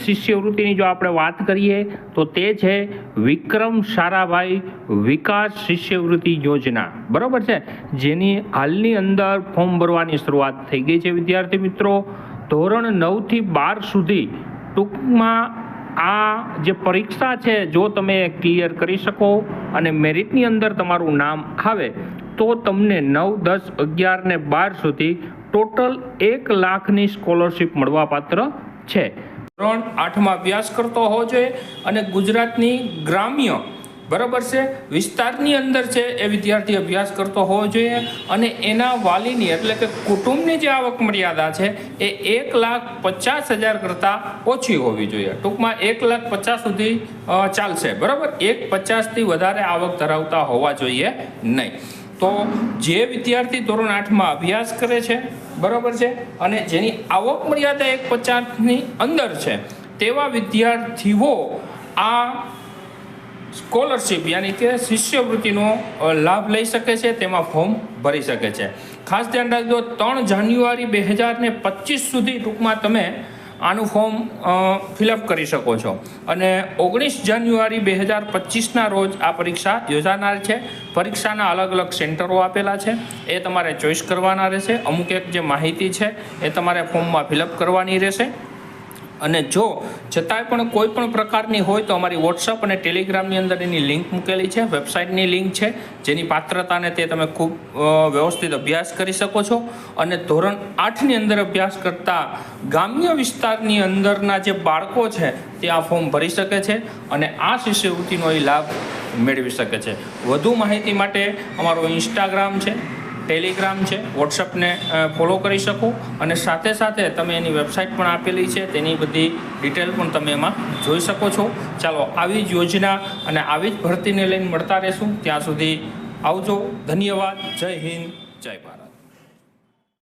શિષ્યવૃત્તિની જો આપણે વાત કરીએ, તો તે છે વિક્રમ સારાભાઈ વિકાસ શિષ્યવૃત્તિ યોજના. બરાબર છે? જેની હાલની અંદર ફોર્મ ભરવાની શરૂઆત થઈ ગઈ છે, વિદ્યાર્થી મિત્રો. ધોરણ નવથી બાર સુધી ટૂંકમાં આ જે પરીક્ષા છે, જો તમે ક્લિયર કરી શકો અને મેરિટની અંદર તમારું નામ આવે, તો તમને નવ, દસ, અગિયાર ને બાર સુધી ટોટલ એક લાખની સ્કોલરશીપ મળવાપાત્ર છે. ધોરણ આઠમાં અભ્યાસ કરતો હોવો જોઈએ અને ગુજરાતની ગ્રામ્ય, બરાબર છે, વિસ્તારની અંદર છે એ વિદ્યાર્થી અભ્યાસ કરતો હોવો જોઈએ અને એના વાલીની એટલે કે કુટુંબની જે આવક મર્યાદા છે એ એક લાખ પચાસ હજાર કરતાં ઓછી હોવી જોઈએ. ટૂંકમાં એક લાખ પચાસ સુધી ચાલશે. બરાબર? એક પચાસથી વધારે આવક ધરાવતા હોવા જોઈએ નહીં. તો જે વિદ્યાર્થી ધોરણ આઠમાં અભ્યાસ કરે છે, બરાબર છે? અને જેની આવક મર્યાદા એક પચાસની અંદર છે, તેવા વિદ્યાર્થીઓ આ સ્કોલરશિપ યાની કે શિષ્યવૃત્તિનો લાભ લઈ શકે છે, તેમાં ફોર્મ ભરી શકે છે. ખાસ ધ્યાન રાખજો, ત્રણ જાન્યુઆરી બે હજાર પચીસ સુધી ટૂંકમાં તમે આનું ફોર્મ ફિલઅપ કરી શકો છો. અને ઓગણીસ જાન્યુઆરી બે હજાર પચીસના રોજ આ પરીક્ષા યોજાનાર છે. પરીક્ષાના અલગ અલગ સેન્ટરો આપેલા છે. એ તમારે ચોઈસ કરવાના રહેશે. અમુક એક જે માહિતી છે, એ તમારે ફોર્મમાં ફિલઅપ કરવાની રહેશે. અને જો છતાંય પણ કોઈ પણ પ્રકારની હોય તો અમારી વોટ્સઅપ અને ટેલિગ્રામની અંદર એની લિંક મૂકેલી છે. વેબસાઇટની લિંક છે. જેની પાત્રતાને તે તમે ખૂબ વ્યવસ્થિત અભ્યાસ કરી શકો છો. અને ધોરણ આઠની અંદર અભ્યાસ કરતા ગ્રામ્ય વિસ્તારની અંદરના જે બાળકો છે, તે આ ફોર્મ ભરી શકે છે અને આ શિષ્યવૃત્તિનો એ લાભ મેળવી શકે છે. વધુ માહિતી માટે અમારો ઇન્સ્ટાગ્રામ છે. ટેલિગ્રામ છે વોટ્સઅપને ફોલો કરી શકો. અને સાથે સાથે તમે એની વેબસાઇટ પણ આપેલી છે, તેની બધી ડિટેલ પણ તમે એમાં જોઈ શકો છો. ચાલો, આવી જ યોજના અને આવી જ ભરતીને લઈને મળતા રહેશું. ત્યાં સુધી આવજો. ધન્યવાદ. જય હિન્દ. જય ભારત.